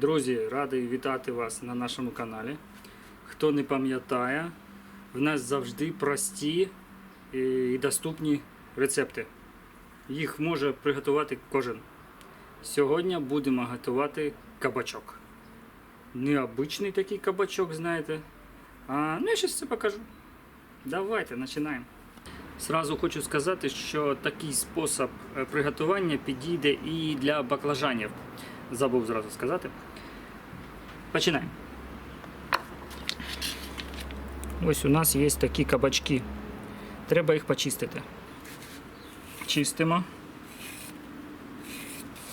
Друзі, радий вітати вас на нашому каналі. Хто не пам'ятає, в нас завжди прості і доступні рецепти. Їх може приготувати кожен. Сьогодні будемо готувати кабачок. Необичний такий кабачок, знаєте. А, ну, я зараз це покажу. Давайте починаємо. Сразу хочу сказати, що такий спосіб е, приготування підійде і для баклажанів. Забув зразу сказати. Починаємо. Ось у нас є такі кабачки. Треба їх почистити. Чистимо.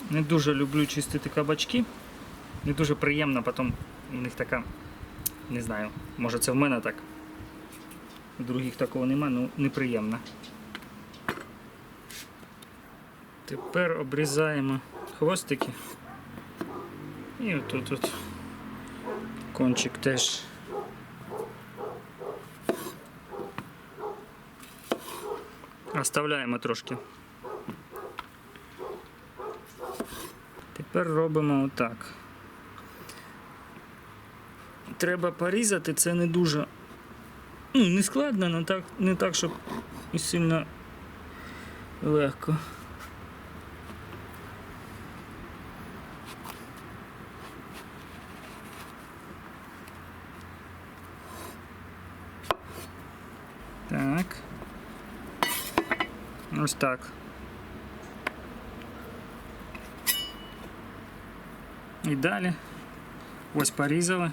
Не дуже люблю чистити кабачки. Не дуже приємно, потім у них така, не знаю, може це в мене так. У других такого нема, ну неприємно. Тепер обрізаємо хвостики. І отут от кончик теж. Оставляємо трошки. Тепер робимо отак. Треба порізати, це не дуже ну, не складно, але так, не так, щоб і сильно легко. Так. Ось так. І далі ось порізали,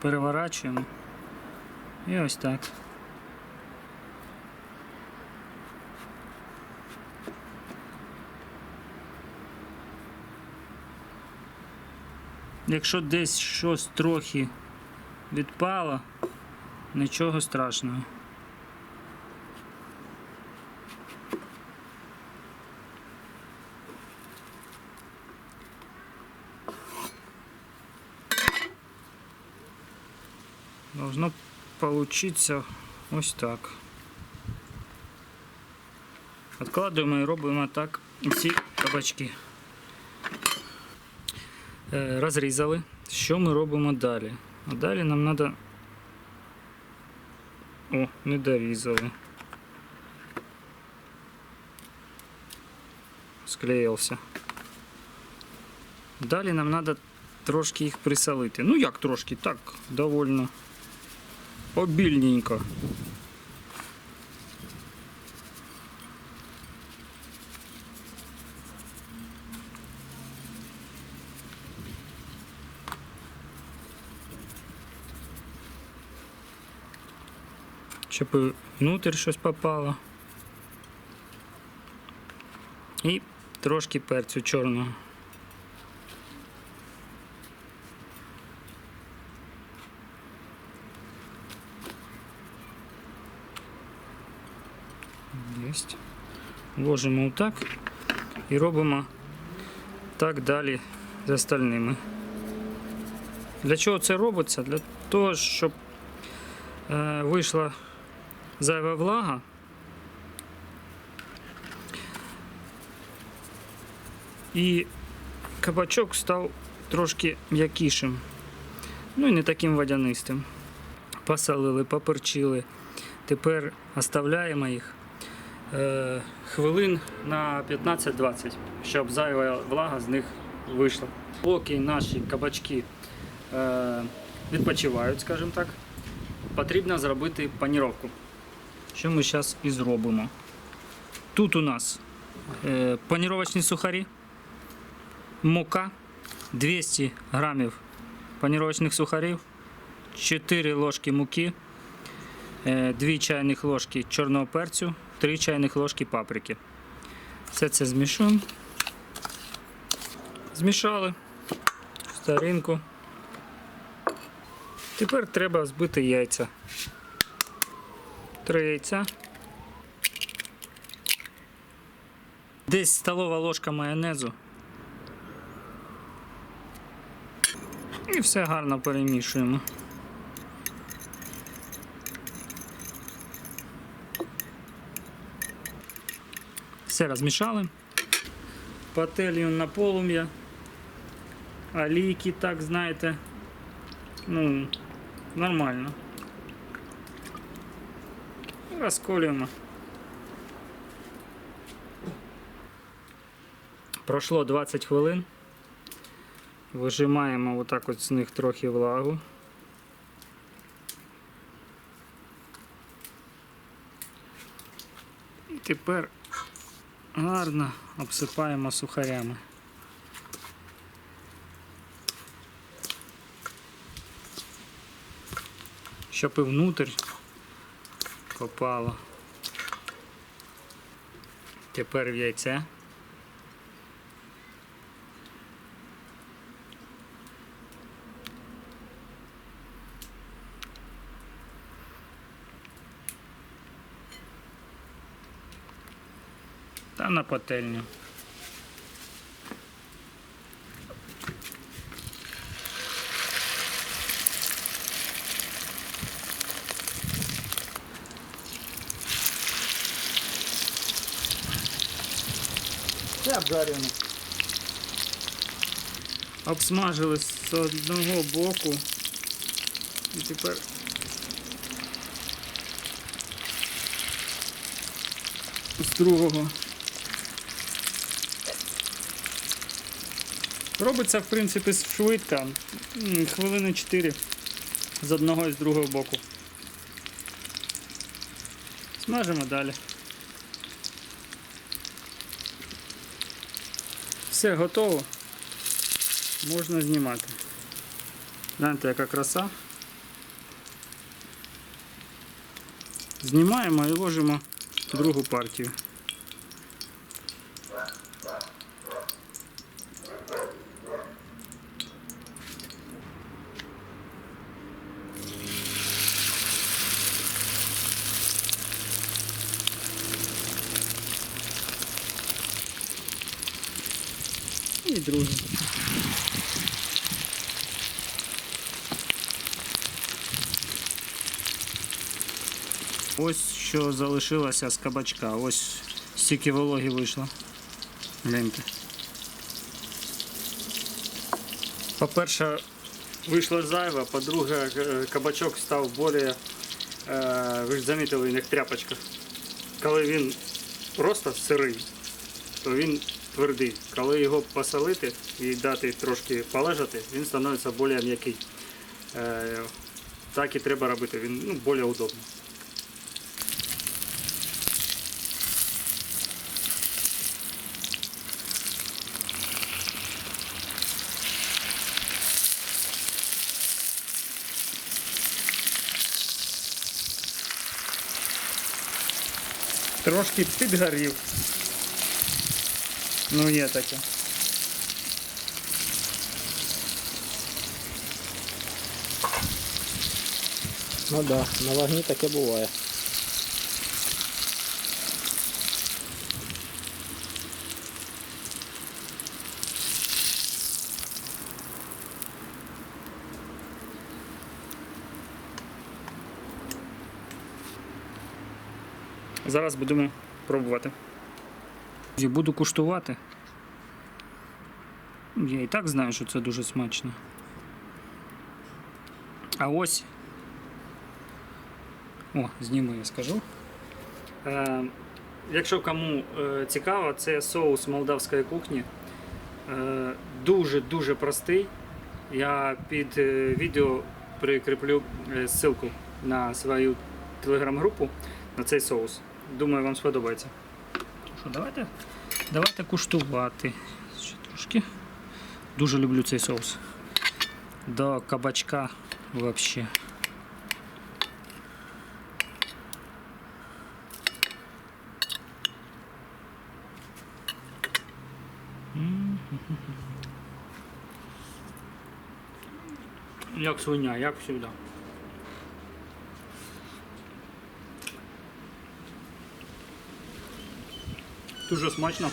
переворачуємо. І ось так. Якщо десь щось трохи відпало, нічого страшного. Должно получиться ось так. Откладуємо і робимо так всі кабачки. Е, Розрізали. Що ми робимо далі? А далі нам треба. О, не дорізали. Склеївся. Далі нам треба трошки їх присолити. Ну як трошки? Так, довольно обільненько. Щоб і внутрь щось попало. І трошки перцю чорного. Єсть. Ложимо отак і робимо так далі з остальними. Для чого це робиться? Для того, щоб е, вийшла зайва влага. І кабачок став трошки м'якішим. Ну і не таким водянистим. Посолили, поперчили. Тепер оставляємо їх хвилин на 15-20, щоб зайва влага з них вийшла. Поки наші кабачки е, відпочивають, скажімо так, потрібно зробити паніровку. Що ми зараз і зробимо. Тут у нас е, паніровочні сухарі, мука, 200 грамів паніровочних сухарів, 4 ложки муки, 2 чайних ложки чорного перцю, 3 чайних ложки паприки. Все це змішуємо. Змішали старинку. Тепер треба збити яйця. Три яйця. Десь столова ложка майонезу. І все гарно перемішуємо. Все розмішали. Пательню на полум'я. олійки, так знаєте. Ну, нормально. Розколюємо. Пройшло 20 хвилин. Вижимаємо отак от з них трохи влагу. І тепер гарно обсипаємо сухарями. Щоб і внутрь попало. Тепер в яйце. На пательню. Це обжарено. Обсмажили з одного боку. І тепер з другого. Робиться, в принципі, швидко. Хвилини 4 з одного і з другого боку. Смажимо далі. Все готово. Можна знімати. Гляньте, яка краса. Знімаємо і ложимо другу партію. І другу. Ось що залишилося з кабачка. Ось стільки вологи вийшло. Гляньте. По-перше, вийшло зайве, по-друге, е, кабачок став більш, е, ви ж замітили, як тряпочка. Коли він просто сирий, то він твердий. Коли його посолити і дати трошки полежати, він становиться більш м'який. Е, Так і треба робити, він ну, більш удобно. Трошки підгорів. Ну, є таке. Ну да, на вогні таке буває. Зараз будемо пробувати. Буду куштувати. Я і так знаю, що це дуже смачно. А ось. О, зніму, я скажу. Е, якщо кому е, цікаво, це соус молдавської кухні. Дуже-дуже простий. Я під е, відео прикріплю е, ссылку на свою телеграм-групу на цей соус. Думаю, вам сподобається. Що, давайте, давайте куштувати. Ще трошки. Дуже люблю цей соус. До кабачка взагалі. Як свиня, як завжди. Дуже смачно.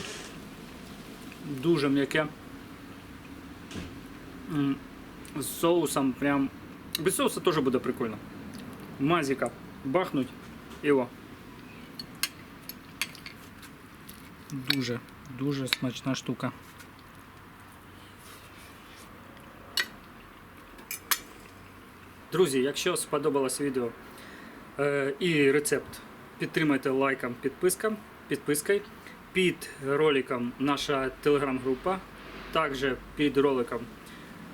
Дуже м'яке. З соусом прям. Без соуса теж буде прикольно. Мазика бахнуть його. Дуже, дуже смачна штука. Друзі, якщо сподобалось відео е, і рецепт, підтримайте лайком, підписком, підпискою. Під роликом наша телеграм-група. Також під роликом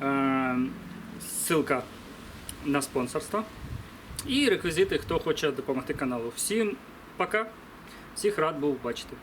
е, ссылка на спонсорство. І реквізити, хто хоче допомогти каналу. Всім пока. Всіх рад був бачити.